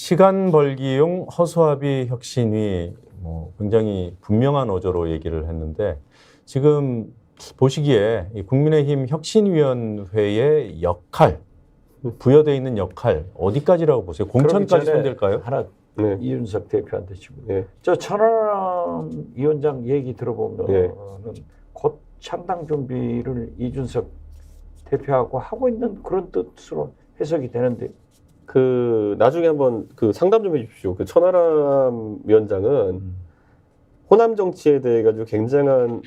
시간 벌기용 허수아비 혁신이 뭐 굉장히 분명한 어조로 얘기를 했는데 지금 보시기에 이 국민의힘 혁신위원회의 역할 부여되어 있는 역할 어디까지라고 보세요? 공천까지 손댈까요? 하나 네. 이윤석 대표한테 지금 예. 저 천하람 위원장 얘기 들어보면은 예. 곧 창당 준비를 이준석 대표하고 하고 있는 그런 뜻으로 해석이 되는데 그 나중에 한번 그 상담 좀 해주십시오. 그 천하람 위원장은 호남 정치에 대해 가지고 굉장한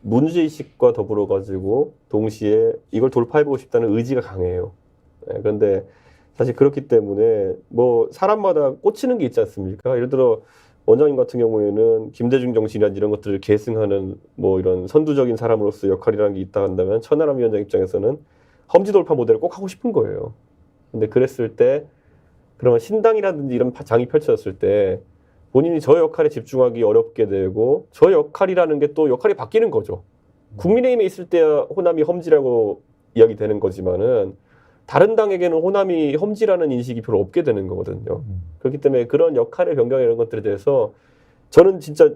문제의식과 더불어 가지고 동시에 이걸 돌파해보고 싶다는 의지가 강해요. 예, 그런데 사실 그렇기 때문에 뭐 사람마다 꽂히는 게 있지 않습니까? 예를 들어 원장님 같은 경우에는 김대중 정신이란 이런 것들을 계승하는 뭐 이런 선두적인 사람으로서 역할이라는 게 있다 한다면 천하람 위원장 입장에서는 험지 돌파 모델을 꼭 하고 싶은 거예요. 근데 그랬을 때 그러면 신당이라든지 이런 파- 장이 펼쳐졌을 때 본인이 저 역할에 집중하기 어렵게 되고 저 역할이라는 게 또 역할이 바뀌는 거죠. 국민의힘에 있을 때 호남이 험지라고 이야기되는 거지만은 다른 당에게는 호남이 험지라는 인식이 별로 없게 되는 거거든요. 음. 그렇기 때문에 그런 역할의 변경 이런 것들에 대해서 저는 진짜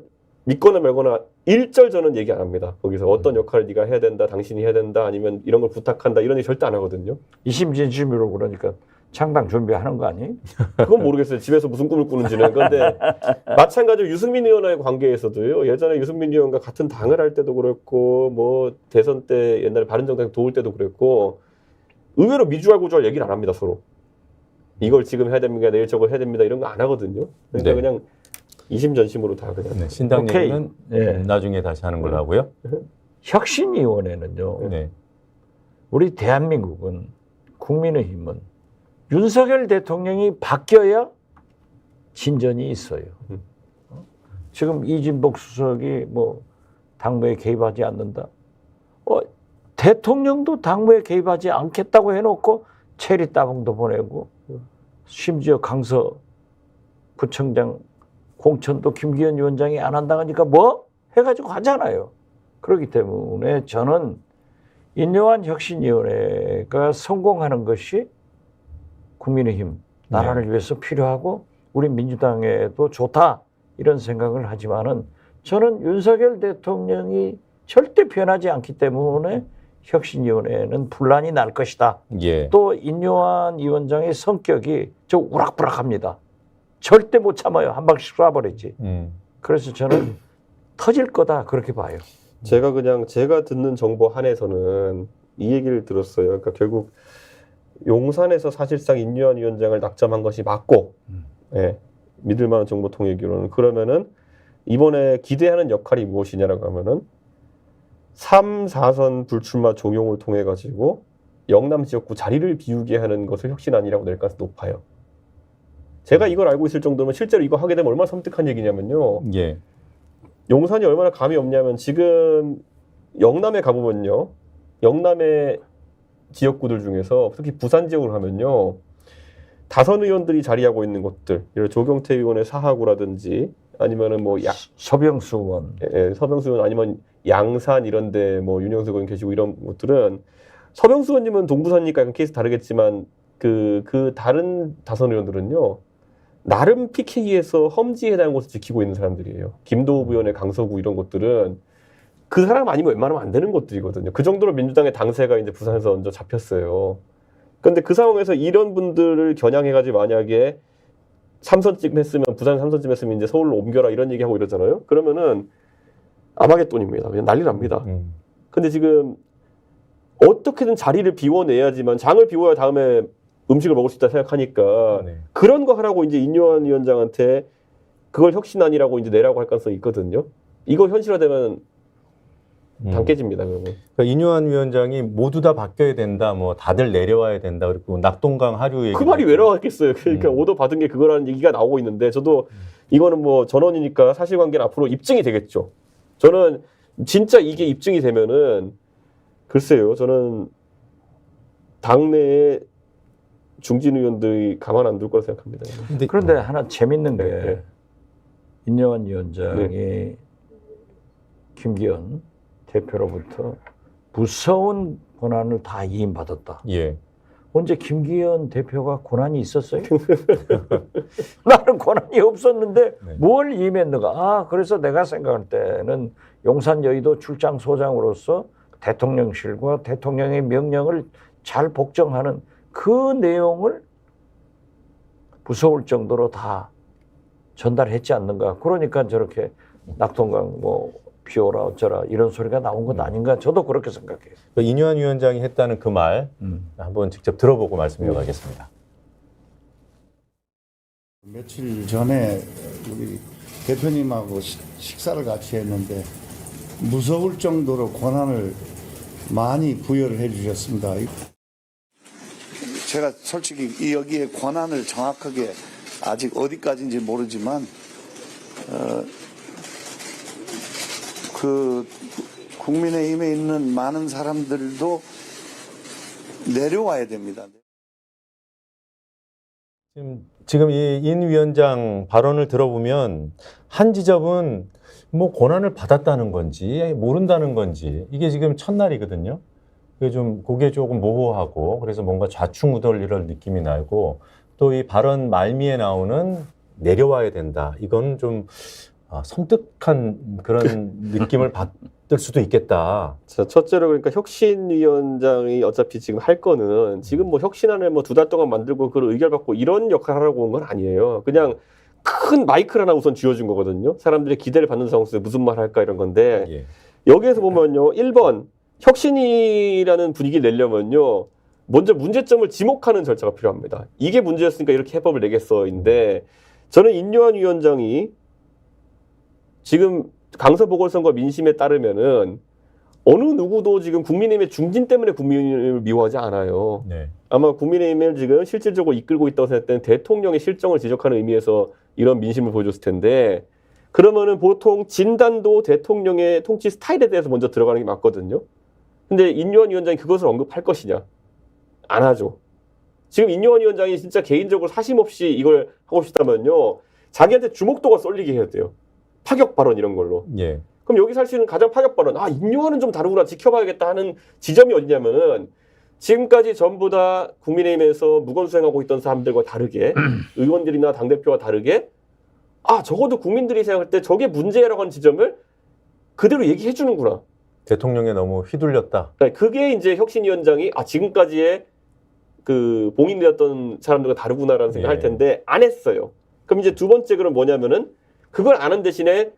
믿거나 말거나 일절 저는 얘기 안 합니다. 거기서 어떤 역할을 네가 해야 된다, 당신이 해야 된다, 아니면 이런 걸 부탁한다 이런 얘기 절대 안 하거든요. 이심진심으로 그러니까 창당 준비하는 거 아니? 그건 모르겠어요. 집에서 무슨 꿈을 꾸는지는. 그런데 마찬가지로 유승민 의원과의 관계에서도요. 예전에 유승민 의원과 같은 당을 할 때도 그랬고 뭐 대선 때 옛날에 바른정당 도울 때도 그랬고 의외로 미주알 고주알 얘기를 안 합니다 서로. 이걸 지금 해야 됩니다. 내일 저거 해야 됩니다. 이런 거 안 하거든요. 그러니까 네. 그냥 이심전심으로 다 그냥. 네, 신당 오케이. 얘기는 예. 나중에 다시 하는 걸로 하고요. 혁신위원회는요. 네. 우리 대한민국은 국민의힘은 윤석열 대통령이 바뀌어야 진전이 있어요. 음. 어? 지금 이진복 수석이 뭐 당무에 개입하지 않는다. 어, 대통령도 당무에 개입하지 않겠다고 해놓고 체리 따봉도 보내고 심지어 강서 구청장 공천도 김기현 위원장이 안 한다니까 뭐 해가지고 하잖아요. 그렇기 때문에 저는 인요한 혁신위원회가 성공하는 것이 국민의힘 나라를 위해서 필요하고 우리 민주당에도 좋다 이런 생각을 하지만은 저는 윤석열 대통령이 절대 변하지 않기 때문에 혁신위원회는 분란이 날 것이다. 예. 또 인요한 위원장의 성격이 저 우락부락합니다. 절대 못 참아요. 한 방씩 쏴버리지. 음. 그래서 저는 터질 거다 그렇게 봐요. 제가 그냥 제가 듣는 정보 한에서는 이 얘기를 들었어요. 그러니까 결국 용산에서 사실상 인류한 위원장을 낙점한 것이 맞고, 음. 예, 믿을 만한 정보 통일기로는 그러면은 이번에 기대하는 역할이 무엇이냐라고 하면은 3, 4선 불출마 종용을 통해 가지고 영남 지역구 자리를 비우게 하는 것을 혁신안이라고 낼 가능성이 높아요. 제가 이걸 알고 있을 정도면 실제로 이거 하게 되면 얼마나 섬뜩한 얘기냐면요. 예. 용산이 얼마나 감이 없냐면 지금 영남에 가보면요. 영남의 지역구들 중에서 특히 부산 지역으로 가면요. 다선 의원들이 자리하고 있는 곳들, 예를 조경태 의원의 사하구라든지 아니면은 뭐 야, 서병수 의원. 예, 서병수 의원 아니면 양산 이런데 뭐 윤영석 의원 계시고 이런 곳들은 서병수 의원님은 동부사니까 약간 케이스 다르겠지만 그그 다른 다선 의원들은요 나름 PK에서 험지에 해당하는 곳을 지키고 있는 사람들이에요. 김도우 의원의 강서구 이런 곳들은 그 사람 아니면 웬만하면 안 되는 곳들이거든요. 그 정도로 민주당의 당세가 이제 부산에서 먼저 잡혔어요. 그런데 그 상황에서 이런 분들을 겨냥해가지고 만약에 삼선쯤 했으면 부산 삼선쯤 했으면 이제 서울로 옮겨라 이런 얘기하고 이러잖아요. 그러면은 아마겟돈입니다. 그냥 난리 납니다. 음. 근데 지금 어떻게든 자리를 비워내야지만 장을 비워야 다음에 음식을 먹을 수 있다 생각하니까 네. 그런 거 하라고 이제 인요한 위원장한테 그걸 혁신안이라고 이제 내라고 할 가능성이 있거든요. 이거 현실화되면 음. 당 깨집니다. 그러면. 그러니까 인유한 위원장이 모두 다 바뀌어야 된다, 뭐 다들 내려와야 된다, 그리고 낙동강 하류 얘기. 그 말이 왜 나왔겠어요? 그러니까 음. 오더 받은 게 그거라는 얘기가 나오고 있는데 저도 이거는 뭐 전원이니까 사실관계는 앞으로 입증이 되겠죠. 저는 진짜 이게 입증이 되면은 글쎄요, 저는 당내에 중진 의원들이 가만 안 둘 거라 생각합니다. 근데 그런데 하나 재밌는 게 네, 네. 인여원 위원장이 김기현 대표로부터 무서운 권한을 다 이임받았다. 예. 언제 김기현 대표가 권한이 있었어요? 나는 권한이 없었는데 네. 뭘 임했는가? 아, 그래서 내가 생각할 때는 용산 여의도 출장 소장으로서 대통령실과 대통령의 명령을 잘 복종하는 그 내용을 무서울 정도로 다 전달했지 않는가. 그러니까 저렇게 낙동강 뭐 비오라 어쩌라 이런 소리가 나온 것 아닌가. 저도 그렇게 생각해요. 그 인유한 위원장이 했다는 그말 음. 한번 직접 들어보고 말씀 이어가겠습니다. 며칠 전에 우리 대표님하고 시- 식사를 같이 했는데 무서울 정도로 권한을 많이 부여를 해주셨습니다. 제가 솔직히 이 여기에 권한을 정확하게 아직 어디까지인지 모르지만 어, 그 국민의힘에 있는 많은 사람들도 내려와야 됩니다. 지금, 지금 이 인 위원장 발언을 들어보면 한 지점은 뭐 권한을 받았다는 건지 모른다는 건지 이게 지금 첫날이거든요. 그게 좀 그게 조금 모호하고 그래서 뭔가 좌충우돌 느낌이 나고 또 이 발언 말미에 나오는 내려와야 된다. 이건 좀 아, 섬뜩한 그런 느낌을 받을 수도 있겠다. 자, 첫째로 그러니까 혁신위원장이 어차피 지금 할 거는 지금 뭐 혁신안을 뭐 두 달 동안 만들고 그걸 의결 받고 이런 역할을 하라고 온 건 아니에요. 그냥 큰 마이크를 하나 우선 쥐어준 거거든요. 사람들의 기대를 받는 상황에서 무슨 말 할까 이런 건데 예. 여기에서 보면요. 1번 혁신이라는 분위기를 내려면요. 먼저 문제점을 지목하는 절차가 필요합니다. 이게 문제였으니까 이렇게 해법을 내겠어인데 저는 인요한 위원장이 지금 강서 보궐선거 민심에 따르면은 어느 누구도 지금 국민의힘의 중진 때문에 국민을 미워하지 않아요. 네. 아마 국민의힘을 지금 실질적으로 이끌고 있다고 생각할 때는 대통령의 실정을 지적하는 의미에서 이런 민심을 보여줬을 텐데 그러면은 보통 진단도 대통령의 통치 스타일에 대해서 먼저 들어가는 게 맞거든요. 근데 인요한 위원장이 그것을 언급할 것이냐? 안 하죠. 지금 인요한 위원장이 진짜 개인적으로 사심 없이 이걸 하고 싶다면요. 자기한테 주목도가 쏠리게 해야 돼요. 파격 발언 이런 걸로. 예. 그럼 여기 살수 있는 가장 파격 발언, 아, 인용하는 좀 다르구나, 지켜봐야겠다 하는 지점이 어디냐면은 지금까지 전부 다 국민의힘에서 무건수행하고 있던 사람들과 다르게 의원들이나 당대표와 다르게 아, 적어도 국민들이 생각할 때 저게 문제라고 하는 지점을 그대로 얘기해 주는구나. 대통령에 너무 휘둘렸다. 그러니까 그게 이제 혁신위원장이 아, 지금까지의 그 봉인되었던 사람들과 다르구나라는 생각을 할 예. 텐데 안 했어요. 그럼 이제 두 번째 그럼 뭐냐면은 그걸 아는 대신에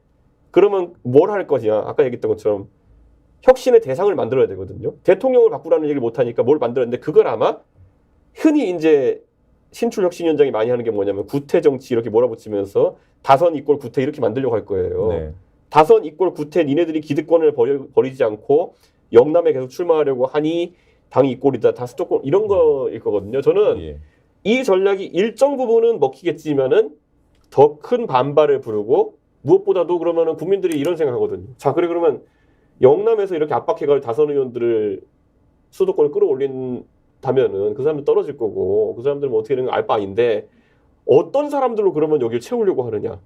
그러면 뭘 할 것이냐. 아까 얘기했던 것처럼 혁신의 대상을 만들어야 되거든요. 대통령을 바꾸라는 얘기를 못 하니까 뭘 만들었는데 그걸 아마 흔히 이제 신출 혁신 위원장이 많이 하는 게 뭐냐면 구태 정치 이렇게 몰아붙이면서 다선 이꼴 구태 이렇게 만들려고 할 거예요. 네. 다선 이꼴 구태 니네들이 기득권을 버려, 버리 지 않고 영남에 계속 출마하려고 하니 당이 이꼴이다 다수 조금 이런 거일 거거든요. 저는 예. 이 전략이 일정 부분은 먹히겠지만은 더 큰 반발을 부르고 무엇보다도 그러면은 국민들이 이런 생각하거든요. 자, 그래 그러면 영남에서 이렇게 압박해가지고 다선 의원들을 수도권을 끌어올린다면은 그 사람들 떨어질 거고 그 사람들은 뭐 어떻게 되는 거알바 아닌데 어떤 사람들로 그러면 여기를 채우려고 하느냐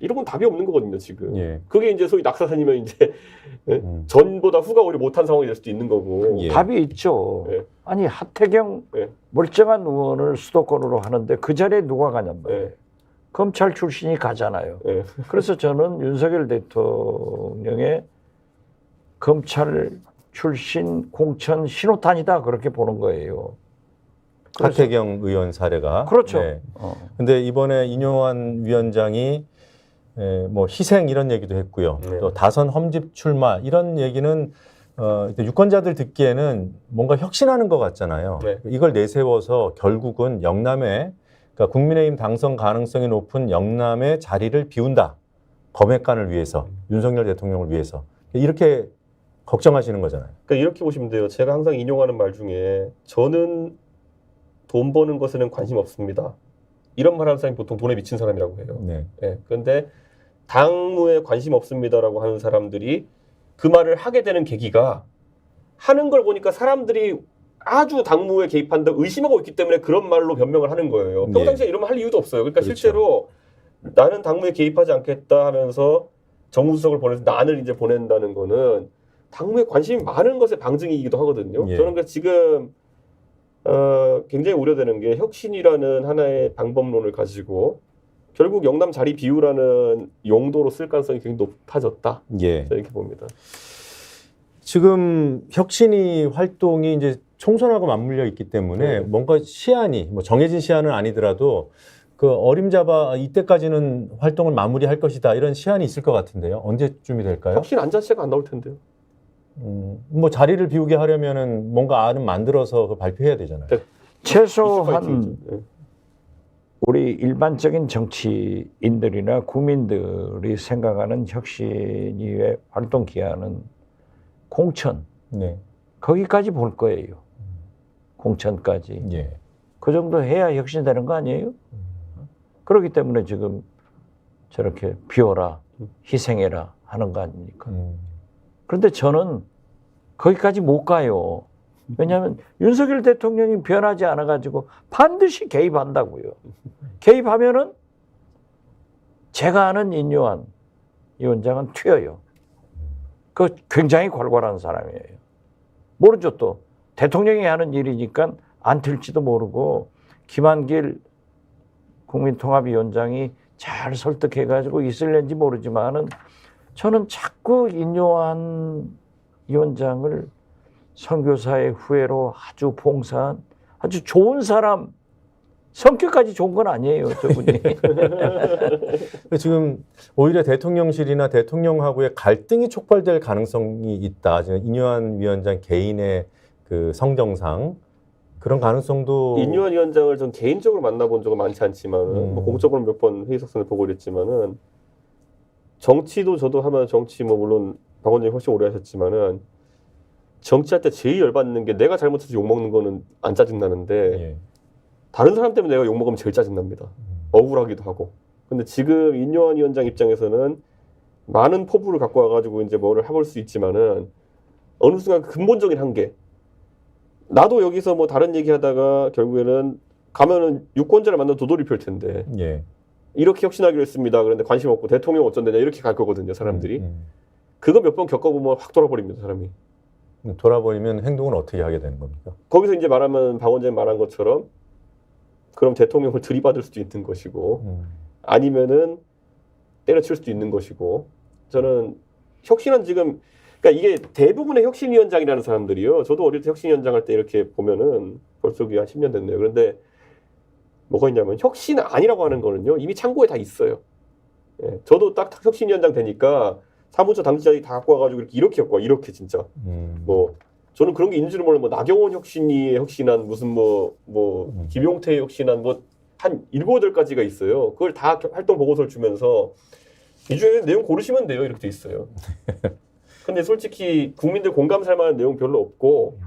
이런 건 답이 없는 거거든요 지금. 예. 그게 이제 소위 낙사산이면 이제 음. 전보다 후가 오히려 못한 상황이 될 수도 있는 거고. 예. 답이 있죠. 예. 아니 하태경 예. 멀쩡한 의원을 수도권으로 하는데 그 자리에 누가 가냔 말이에요. 예. 검찰 출신이 가잖아요. 예. 그래서 저는 윤석열 대통령의 검찰 출신 공천 신호탄이다 그렇게 보는 거예요. 하태경 의원 사례가 그렇죠. 네. 어. 근데 이번에 인용환 위원장이 에, 뭐 희생 이런 얘기도 했고요. 네. 또 다선 험집 출마 이런 얘기는 어, 유권자들 듣기에는 뭔가 혁신하는 것 같잖아요. 네. 이걸 내세워서 결국은 영남에 그러니까 국민의힘 당선 가능성이 높은 영남의 자리를 비운다. 범핵관을 위해서 윤석열 대통령을 위해서 이렇게 걱정하시는 거잖아요. 그러니까 이렇게 보시면 돼요. 제가 항상 인용하는 말 중에 저는 돈 버는 것에는 관심 없습니다. 이런 말 하는 사람이 보통 돈에 미친 사람이라고 해요. 네. 예. 그런데 당무에 관심 없습니다라고 하는 사람들이 그 말을 하게 되는 계기가 하는 걸 보니까 사람들이 아주 당무에 개입한다 의심하고 있기 때문에 그런 말로 변명을 하는 거예요. 네. 평상시에 이런 말 할 이유도 없어요. 그러니까 그렇죠. 실제로 나는 당무에 개입하지 않겠다 하면서 정무수석을 보내서 난을 이제 보낸다는 거는 당무에 관심이 많은 것의 방증이기도 하거든요. 예. 저는 그래서 지금 어, 굉장히 우려되는 게 혁신이라는 하나의 방법론을 가지고 결국 영남 자리 비우라는 용도로 쓸 가능성이 굉장히 높아졌다. 예. 이렇게 봅니다. 지금 혁신이 활동이 이제 총선하고 맞물려 있기 때문에 네. 뭔가 시한이 뭐 정해진 시한은 아니더라도 그 어림잡아 이때까지는 활동을 마무리할 것이다 이런 시한이 있을 것 같은데요. 언제쯤이 될까요? 혁신 안자체가 안 나올 텐데요. 음, 뭐 자리를 비우게 하려면은 뭔가 안은 만들어서 그 발표해야 되잖아요. 네. 최소한 파이팅이죠. 예. 우리 일반적인 정치인들이나 국민들이 생각하는 혁신위의 활동 기한은 공천 네. 거기까지 볼 거예요. 공천까지 예. 그 정도 해야 혁신되는 거 아니에요? 그렇기 때문에 지금 저렇게 비워라, 희생해라 하는 거 아닙니까? 음. 그런데 저는 거기까지 못 가요. 왜냐하면 윤석열 대통령이 변하지 않아가지고 반드시 개입한다고요. 개입하면은 제가 아는 인요한 위원장은 튀어요. 그 굉장히 괄괄한 사람이에요. 모르죠 또 대통령이 하는 일이니까 안 튈지도 모르고 김한길 국민통합위원장이 잘 설득해가지고 있을는지 모르지만은 저는 자꾸 인요한 위원장을 선교사의 후예로 아주 봉사한 아주 좋은 사람 성격까지 좋은 건 아니에요 저분이 지금 오히려 대통령실이나 대통령하고의 갈등이 촉발될 가능성이 있다. 지금 인요한 위원장 개인의 그 성정상 그런 가능성도 인유한 위원장을 전 개인적으로 만나본 적은 많지 않지만은 음. 뭐 공적으로 몇 번 회의 석상을 보고 그랬지만은 정치도 저도 하면 정치 뭐 물론 박 원장님 훨씬 오래 하셨지만은 정치할 때 제일 열받는 게 내가 잘못해서 욕 먹는 거는 안 짜증 나는데 예. 다른 사람 때문에 내가 욕 먹으면 제일 짜증 납니다. 억울하기도 하고. 근데 지금 인요한 위원장 입장에서는 많은 포부를 갖고 와가지고 이제 뭐를 해볼 수 있지만은 어느 순간 근본적인 한계. 나도 여기서 뭐 다른 얘기하다가 결국에는 가면은 유권자를 만나 도돌이 펼 텐데 예. 이렇게 혁신하기로 했습니다. 그런데 관심 없고 대통령 어쩐대냐 이렇게 갈 거거든요. 사람들이 음, 그거 몇 번 겪어보면 확 돌아버립니다. 사람이. 음. 돌아버리면 행동은 어떻게 하게 되는 겁니까? 거기서 이제 말하면 박 원장님 말한 것처럼 그럼 대통령을 들이받을 수도 있는 것이고 음. 아니면은 때려칠 수도 있는 것이고 저는 혁신은 지금 그러니까 이게 대부분의 혁신위원장이라는 사람들이요. 저도 어릴 때 혁신위원장 할 때 이렇게 보면은 벌써 그게 한 10년 됐네요. 그런데 뭐가 있냐면 혁신 아니라고 하는 거는요. 이미 창고에 다 있어요. 예, 저도 딱 혁신위원장 되니까 사무처 당직자들이 다 갖고 와가지고 이렇게 이렇게 갖고 와 이렇게 진짜 음. 뭐 저는 그런 게 있는지를 몰라 뭐 나경원 혁신이 혁신한 무슨 뭐뭐 음. 김용태 혁신한 뭐 한 일곱 여덟 가지가 있어요. 그걸 다 활동 보고서를 주면서 이 중에 내용 고르시면 돼요 이렇게 돼 있어요. 근데 솔직히 국민들 공감 살 만한 내용 별로 없고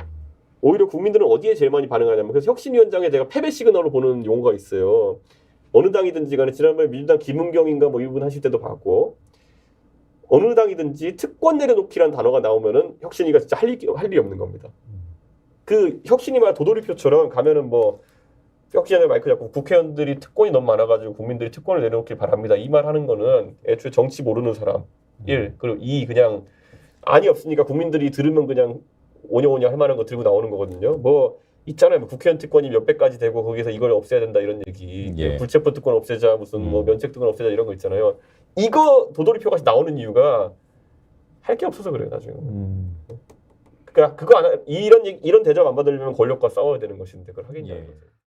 오히려 국민들은 어디에 제일 많이 반응하냐면 그래서 혁신위원장에 제가 패배 시그널을 보는 용어가 있어요. 어느 당이든지 간에 지난번에 민주당 김은경인가 뭐 이분 하실 때도 봤고 어느 당이든지 특권 내려놓기란 단어가 나오면은 혁신이가 진짜 할, 일, 할 일이 없는 겁니다. 그 혁신이 말 도돌이표처럼 가면은 뭐 혁신의 마이크 잡고 국회의원들이 특권이 너무 많아가지고 국민들이 특권을 내려놓길 바랍니다. 이 말 하는 거는 애초에 정치 모르는 사람 일 그리고 이 그냥 안이 없으니까 국민들이 들으면 그냥 오냐오냐 할 만한 거 들고 나오는 거거든요. 뭐 있잖아요. 뭐 국회의원 특권이 몇백 가지 되고 거기서 이걸 없애야 된다 이런 얘기. 예. 불체포 특권 없애자 무슨 뭐 음. 면책 특권 없애자 이런 거 있잖아요. 이거 도돌이표 같이 나오는 이유가 할 게 없어서 그래요 나중에. 음. 그러니까 그거 안 하- 이런 이런 대접 안 받으려면 권력과 싸워야 되는 것인데 그걸 하겠냐는 예.